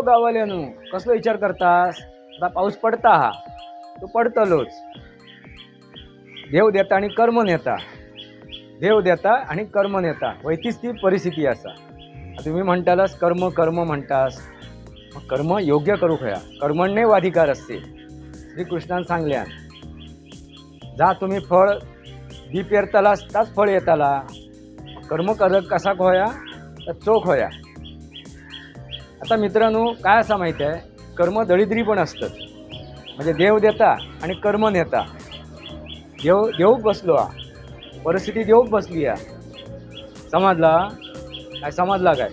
ओ गावाल्यानू कसलो विचार करतास? आता पाऊस पडता हा. तो पडतलोच. देव देता आणि कर्म नेता. देव देता आणि कर्म नेता. वैतीच ती परिस्थिती असा. तुम्ही म्हणतालास कर्म कर्म म्हणतास. कर्म योग्य करू खया. कर्मण्ये वाधिकार असते. श्रीकृष्णान सांगल्यान जा तुम्ही फळ बी पेरतालास ताच फळ येताला. कर्म करत कसा होया तर चोख होया. आता मित्रांनो काय असं माहिती आहे? कर्म दळिद्री पण असतं. म्हणजे देव देता आणि कर्म नेता. देव देऊक बसलो हा. परिस्थिती देऊक बसली हा. समजला काय समजला काय?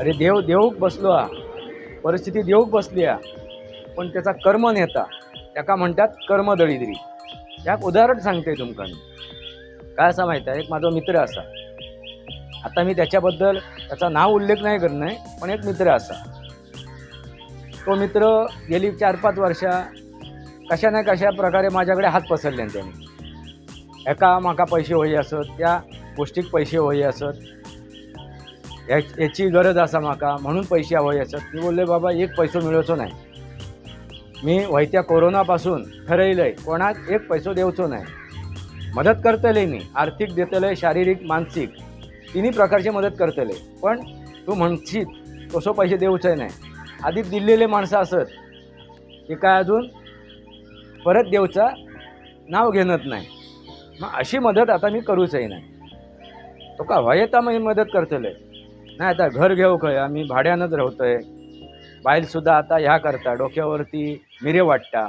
अरे देव देऊक बसलो हा. परिस्थिती देऊक बसली हा. पण त्याचा कर्म नेता. त्याका म्हणतात कर्म दळिद्री ह्याक उदाहरण सांगते तुमका काय असा माहीत आहे? एक माझा मित्र असा. आता मी त्याच्याबद्दल त्याचा नाव उल्लेख नाही करत नाही पण एक मित्र असा. तो मित्र गेली चार पाच वर्षा कशा ना कशा प्रकारे माझ्याकडे हात पसरले त्यांनी. एका म्हाका पैसे होई असत त्या गोष्टीक पैसे होई असत. याची गरज असा म्हाका म्हणून पैसे हवंय असत. मी बोलले बाबा एक पैसो मिळवचो नाही. मी वैत्या कोरोनापासून ठरयलंय कोणाक एक पैसो देवचो नाही. मदत करतले मी आर्थिक देतले शारीरिक मानसिक. तिन्ही प्रकारची मदत करतले. पण तू म्हणशीत कसो पैसे देऊचे नाही. आधी दिलेले माणसं असत की काय अजून? परत देऊचा नाव घेणत नाही. मग अशी मदत आता मी करूचही नाही. तो का वयता मी मदत करतले? नाही आता घर घेऊ खंय आम्ही भाड्यानंच राहतोय. बाईलसुद्धा आता ह्या करता डोक्यावरती मिरे वाटता.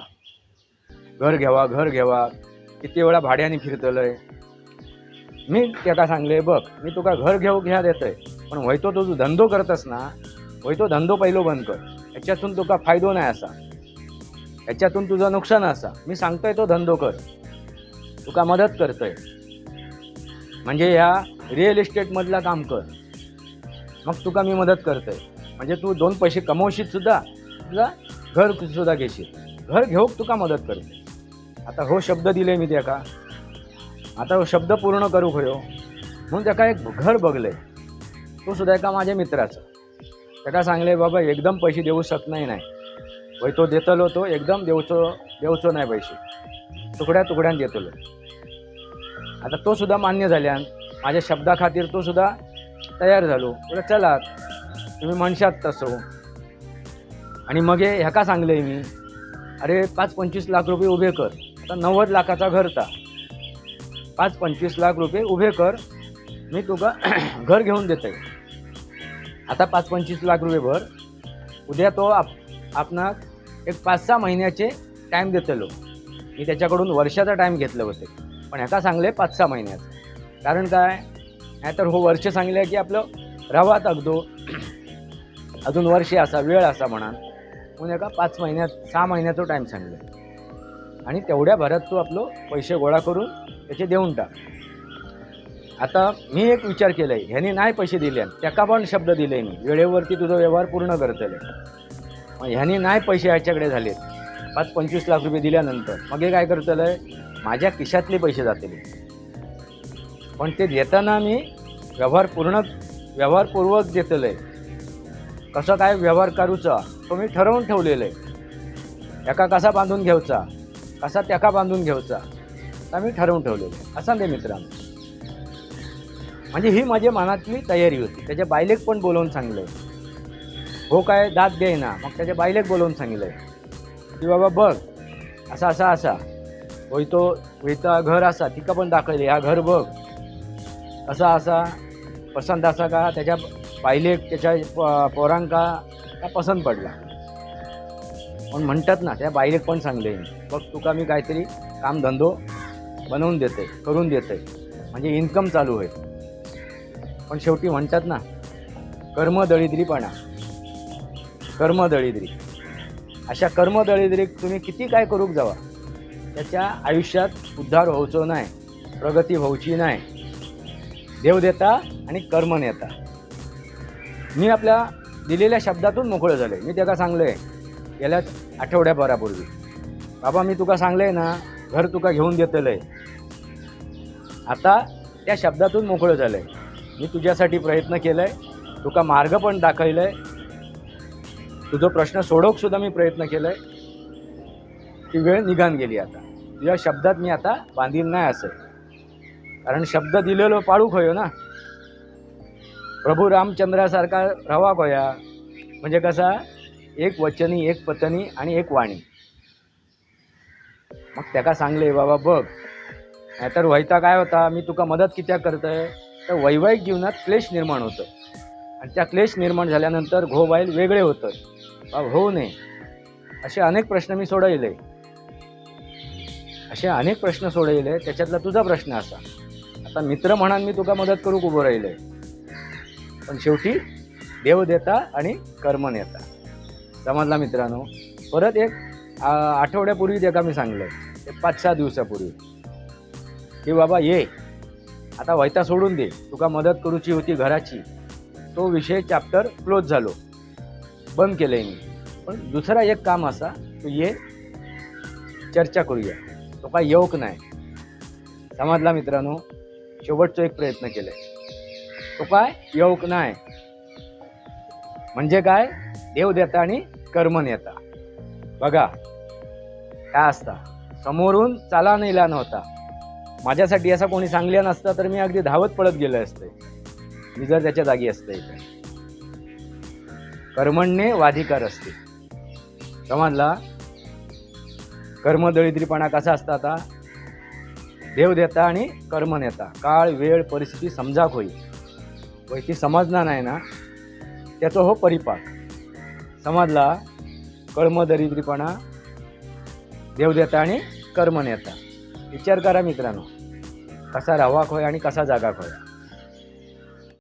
घर घ्यावा घर घ्यावा किती वेळा भाड्याने फिरतलंय. मी त्याका सांगले बघ मी तुका घर घेऊ घ्या देतोय पण वयतो तो तू धंदो करतस ना वयतो धंदो पहिलो बंद कर. ह्याच्यातून तुका फायदो नाही असा. ह्याच्यातून तुझं नुकसान असा. मी सांगतोय तो धंदो कर. तुका मदत करतोय. म्हणजे ह्या रिअल इस्टेटमधला काम कर. मग तुका मी मदत करतोय. म्हणजे तू दोन पैसे कमवशील सुद्धा तुझा घर सुद्धा घेशील. घर घेऊक तुका मदत करते आता हो शब्द दिले मी त्याका. आता शब्द पूर्ण करू खयो हो. म्हणून त्याका एक घर बघले. तो सुद्धा एका माझ्या मित्राचं. त्याका सांगले बाबा एकदम पैसे देऊ शकत नाही. वय तो देतलो तो एकदम देवचो देवचो नाही पैसे. तुकड्या तुकड्यान देतलो. आता तो सुद्धा मान्य झाल्यान माझ्या शब्दा खातीर तो सुद्धा तयार झालो. बोला चला तुम्ही म्हणशात तसो हो. आणि मग ह्याका सांगले मी अरे पाच पंचवीस लाख रुपये उभे कर. आता नव्वद लाखाचा घर पाच पंचवीस लाख रुपये उभे कर. मी तुका घर घेऊन देते आता पाच पंचवीस लाख रुपये भर. उद्या तो आप आपणाक एक पाच सहा महिन्याचे टाईम देतलो. मी त्याच्याकडून वर्षाचा टाईम घेतले होते. पण ह्याका सांगले पाच सहा महिन्याचं कारण काय? नाहीतर हो वर्ष सांगले की आपलं रवात अगदो. अजून वर्ष असा वेळ असा म्हणा. म्हणून एका पाच महिन्यात सहा महिन्याचो टाईम सांगले. आणि तेवढ्या भरात तू आपलं पैसे गोळा करून त्याचे देऊन टाक. आता मी एक विचार केलाय ह्यानी नाही पैसे दिले त्याका पण शब्द दिले मी. वेळेवरती तुझा व्यवहार पूर्ण करतले. मग ह्यानी नाही पैसे ह्याच्याकडे झालेत पाच पंचवीस लाख रुपये दिल्यानंतर मग हे काय करतलंय? माझ्या खिशातले पैसे जातले. पण ते देताना मी व्यवहार पूर्ण व्यवहारपूर्वक देतलंय. कसं काय व्यवहार करूचा तो मी ठरवून ठेवलेलं आहे एका कसा बांधून घ्यायचा कसा त्याका बांधून घ्यायचा. तर ठरवून ठेवलेलं आहे. असं दे मित्रांनो. म्हणजे ही माझ्या मनातली तयारी होती. त्याच्या बायलेक पण बोलवून सांगलंय. हो काय दात दे ना मग त्याच्या बायलेक बोलवून सांगितलंय की बाबा बघ असा असा असा. वैतो वैता घर असा. तिका पण दाखवले हा घर बघ. असा असा. पसंत असा का? त्याच्या बायलेक त्याच्या प- पोरांका का पसंत पडला. पण म्हणतात ना त्या बायलेक पण सांगले बघ तुका मी काहीतरी कामधंदो बनवून देते करून देते. म्हणजे इन्कम चालू होईल. पण शेवटी म्हणतात ना कर्मदळिद्रीपणा कर्मदळिद्री अशा कर्मदळिद्रीक तुम्ही किती काय करूक जावा त्याच्या आयुष्यात उद्धार होवचो नाही प्रगती होवची नाही देव देता आणि कर्म नेता. मी आपल्या दिलेल्या शब्दातून मोकळं झाले मी त्याला सांगले गेल्याच आठवड्याभरापूर्वी. बाबा मी तुका सांगले ना घर तुका घेऊन देतलंय. आता त्या शब्दातून मोकळं झालंय. मी तुझ्यासाठी प्रयत्न केलाय. तुका मार्ग पण दाखवलाय? तुझा प्रश्न सोडवूक सुद्धा मी प्रयत्न केलाय. ती वेळ निघान गेली आता. तुझ्या शब्दात मी आता बांधील नाही असं. कारण शब्द दिलेलो पाळूक होयो ना. प्रभू रामचंद्रासारखा रवा होया म्हणजे कसा? एक वचनी एक पतनी आणि एक वाणी. मग त्याका सांगले बाबा बघ नाहीतर व्हायचा काय होता मी तुका मदत कित्याक करतोय? तर वैवाहिक जीवनात क्लेश निर्माण होतं. आणि त्या क्लेश निर्माण झाल्यानंतर घो बाईल वेगळे होतं बाब होऊ नये. असे अनेक प्रश्न मी सोडवले. असे अनेक प्रश्न सोडवले त्याच्यातला तुझा प्रश्न असा. आता मित्र म्हणान मी तुका मदत करूक उभं राहिले. पण शेवटी देव देता आणि कर्म नेता. समजला मित्रांनो? परत एक आठवड्यापूर्वीच आठवड्यापूर्वी एका मी सांगलं एक पाच सहा दिवसापूर्वी. की बाबा ये आता वैता सोडून दे. तुका मदत करूची होती घराची. तो विषय चॅप्टर क्लोज झालो. बंद केलंय मी. पण दुसरा एक काम असा तू ये चर्चा करूया. तो काय येऊक नाही. समजला मित्रांनो? शेवटचा एक प्रयत्न केलाय. तो काय? येऊक नाही. म्हणजे काय? देव देता आणि कर्म नेता. बघा. काय असता? समोरून चाला नेला नव्हता माझ्यासाठी असा कोणी सांगल्या नसता तर मी अगदी धावत पळत गेलं असते. मी जर त्याच्या जागी असते इथे. कर्मण्ये वाधिकार असते. समजला कर्मदळिद्रीपणा कसा असता आता? देव देता आणि कर्म नेता. काळ वेळ परिस्थिती समजाक होई. वय ती समजणार नाही ना त्याचा हो परिपाक. समजला कर्मदरिद्रीपणा देव देता आणि कर्म नेता. विचार करा मित्रांनो. कसा राहावाक होय आणि कसा जागाक होय